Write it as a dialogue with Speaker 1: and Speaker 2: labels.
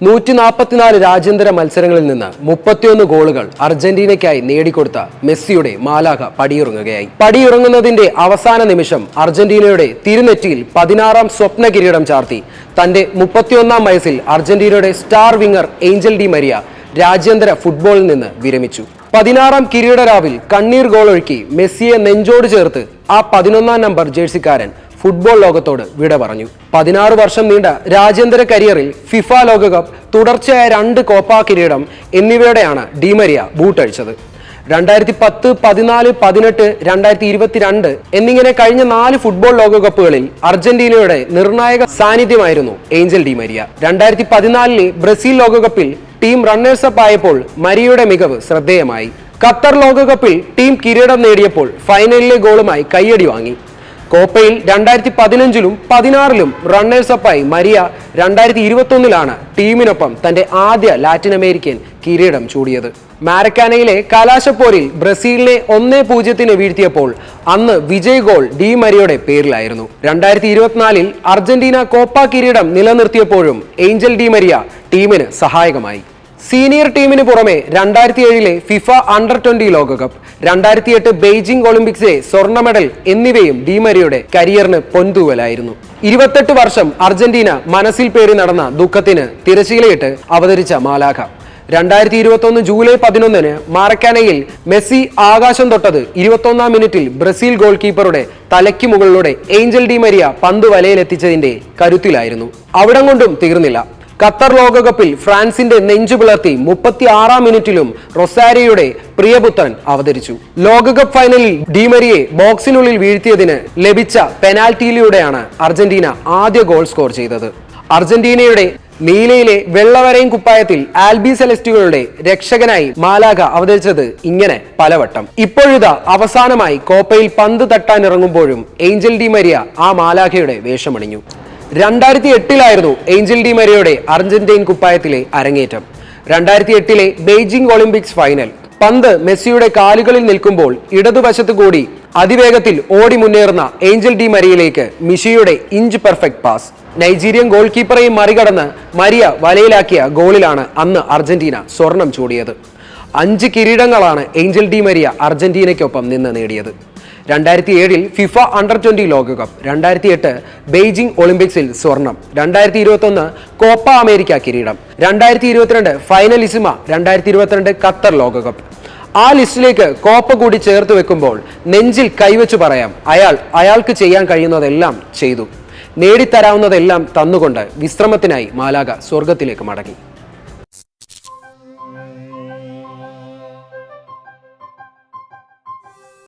Speaker 1: നൂറ്റി നാൽപ്പത്തിനാല് രാജ്യാന്തര മത്സരങ്ങളിൽ നിന്ന് മുപ്പത്തിയൊന്ന് ഗോളുകൾ അർജന്റീനയ്ക്കായി നേടിക്കൊടുത്ത മെസ്സിയുടെ മാലാഖ പടിയിറങ്ങുകയായി. പടിയിറങ്ങുന്നതിന്റെ അവസാന നിമിഷം അർജന്റീനയുടെ തിരുനെറ്റിയിൽ പതിനാറാം സ്വപ്ന കിരീടം ചാർത്തി തന്റെ മുപ്പത്തിയൊന്നാം വയസ്സിൽ അർജന്റീനയുടെ star winger Angel Di Maria രാജ്യാന്തര ഫുട്ബോളിൽ നിന്ന് വിരമിച്ചു. പതിനാറാം കിരീടരാവിൽ കണ്ണീർ ഗോളൊഴുക്കി മെസ്സിയെ നെഞ്ചോട് ചേർത്ത് ആ പതിനൊന്നാം നമ്പർ ജേഴ്സിക്കാരൻ ഫുട്ബോൾ ലോകത്തോട് വിട പറഞ്ഞു. പതിനാറ് വർഷം നീണ്ട രാജ്യാന്തര കരിയറിൽ ഫിഫ ലോകകപ്പ് തുടർച്ചയായ രണ്ട് കോപ്പ കിരീടം എന്നിവയോടെയാണ് ഡിമരിയ ബൂട്ടഴിച്ചത് രണ്ടായിരത്തി പത്ത് പതിനാല് പതിനെട്ട് രണ്ടായിരത്തി ഇരുപത്തിരണ്ട് എന്നിങ്ങനെ കഴിഞ്ഞ നാല് ഫുട്ബോൾ ലോകകപ്പുകളിൽ അർജന്റീനയുടെ നിർണായക സാന്നിധ്യമായിരുന്നു ഏഞ്ചൽ ഡി മരിയ. രണ്ടായിരത്തി പതിനാലിലെ ബ്രസീൽ ലോകകപ്പിൽ ടീം റണ്ണേഴ്സ് അപ്പ് ആയപ്പോൾ മരിയയുടെ മികവ് ശ്രദ്ധേയമായി. ഖത്തർ ലോകകപ്പിൽ ടീം കിരീടം നേടിയപ്പോൾ ഫൈനലിലെ ഗോളുമായി കയ്യടി വാങ്ങി. കോപ്പയിൽ രണ്ടായിരത്തി പതിനഞ്ചിലും പതിനാറിലും റണ്ണേഴ്സ് അപ്പായി മരിയ രണ്ടായിരത്തി ഇരുപത്തൊന്നിലാണ് ടീമിനൊപ്പം തന്റെ ആദ്യ ലാറ്റിൻ അമേരിക്കൻ കിരീടം ചൂടിയത്. മാരക്കാനയിലെ കലാശപ്പോരിൽ ബ്രസീലിനെ ഒന്നേ പൂജ്യത്തിന് വീഴ്ത്തിയപ്പോൾ അന്ന് വിജയ് ഗോൾ ഡി മരിയുടെ പേരിലായിരുന്നു. രണ്ടായിരത്തി ഇരുപത്തിനാലിൽ അർജന്റീന കോപ്പ കിരീടം നിലനിർത്തിയപ്പോഴും ഏഞ്ചൽ ഡി മരിയ ടീമിന് സഹായകമായി. സീനിയർ ടീമിന് പുറമെ രണ്ടായിരത്തി ഏഴിലെ ഫിഫ അണ്ടർ ട്വന്റി ലോകകപ്പ് രണ്ടായിരത്തി എട്ട് ബെയ്ജിംഗ് ഒളിമ്പിക്സിലെ സ്വർണ മെഡൽ എന്നിവയും ഡിമരിയുടെ കരിയറിന് പൊൻതൂവലായിരുന്നു. ഇരുപത്തെട്ട് വർഷം അർജന്റീന മനസ്സിൽ പേറി നടന്ന ദുഃഖത്തിന് തിരശീലയിട്ട് അവതരിച്ച മാലാഖ. രണ്ടായിരത്തി ഇരുപത്തൊന്ന് ജൂലൈ പതിനൊന്നിന് മാറക്കാനയിൽ മെസ്സി ആകാശം തൊട്ടത് ഇരുപത്തൊന്നാം മിനിറ്റിൽ ബ്രസീൽ ഗോൾ കീപ്പറുടെ തലയ്ക്ക് മുകളിലൂടെ ഏഞ്ചൽ ഡി മരിയ പന്ത് വലയിലെത്തിച്ചതിന്റെ കരുത്തിലായിരുന്നു. അവിടം കൊണ്ടും തീർന്നില്ല. ഖത്തർ ലോകകപ്പിൽ ഫ്രാൻസിന്റെ നെഞ്ചു പിളർത്തി മുപ്പത്തി ആറാം മിനിറ്റിലും റൊസാരിയുടെ പ്രിയപുത്രൻ അവതരിച്ചു. ലോകകപ്പ് ഫൈനലിൽ ഡിമരിയെ ബോക്സിനുള്ളിൽ വീഴ്ത്തിയതിന് ലഭിച്ച പെനാൽറ്റിയിലൂടെയാണ് അർജന്റീന ആദ്യ ഗോൾ സ്കോർ ചെയ്തത്. അർജന്റീനയുടെ നീലയിലെ വെള്ളവരയും കുപ്പായത്തിൽ ആൽബി സെലസ്റ്റുകളുടെ രക്ഷകനായി മാലാഖ അവതരിച്ചത് ഇങ്ങനെ പലവട്ടം. ഇപ്പോഴിതാ അവസാനമായി കോപ്പയിൽ പന്ത് തട്ടാനിറങ്ങുമ്പോഴും ഏഞ്ചൽ ഡി മരിയ ആ മാലാഖയുടെ വേഷമണിഞ്ഞു. രണ്ടായിരത്തി എട്ടിലായിരുന്നു ഏഞ്ചൽ ഡി മരിയയുടെ അർജന്റീൻ കുപ്പായത്തിലെ അരങ്ങേറ്റം. രണ്ടായിരത്തി എട്ടിലെ ബെയ്ജിംഗ് ഒളിമ്പിക്സ് ഫൈനൽ. പന്ത് മെസ്സിയുടെ കാലുകളിൽ നിൽക്കുമ്പോൾ ഇടതുവശത്തു കൂടി അതിവേഗത്തിൽ ഓടി മുന്നേറുന്ന ഏഞ്ചൽ ഡി മരിയയിലേക്ക് മിഷിയുടെ inch perfect pass. Nigerian goal കീപ്പറെയും മറികടന്ന് മരിയ വലയിലാക്കിയ ഗോളിലാണ് അന്ന് അർജന്റീന സ്വർണം ചൂടിയത്. അഞ്ച് കിരീടങ്ങളാണ് ഏഞ്ചൽ ഡി മരിയ അർജന്റീനയ്ക്കൊപ്പം നിന്ന് നേടിയത്. രണ്ടായിരത്തി ഏഴിൽ ഫിഫ അണ്ടർ ട്വന്റി ലോകകപ്പ് രണ്ടായിരത്തി എട്ട് ബെയ്ജിംഗ് ഒളിമ്പിക്സിൽ സ്വർണം രണ്ടായിരത്തി ഇരുപത്തൊന്ന് കോപ്പ അമേരിക്ക കിരീടം രണ്ടായിരത്തി ഇരുപത്തിരണ്ട് ഫൈനലിസിമ രണ്ടായിരത്തി ഇരുപത്തിരണ്ട് ഖത്തർ ലോകകപ്പ്. ആ ലിസ്റ്റിലേക്ക് കോപ്പ കൂടി ചേർത്ത് വെക്കുമ്പോൾ നെഞ്ചിൽ കൈവച്ചു പറയാം അയാൾ അയാൾക്ക് ചെയ്യാൻ കഴിയുന്നതെല്ലാം ചെയ്തു. നേടിത്തരാവുന്നതെല്ലാം തന്നുകൊണ്ട് വിശ്രമത്തിനായി മാലാക സ്വർഗത്തിലേക്ക് മടങ്ങി.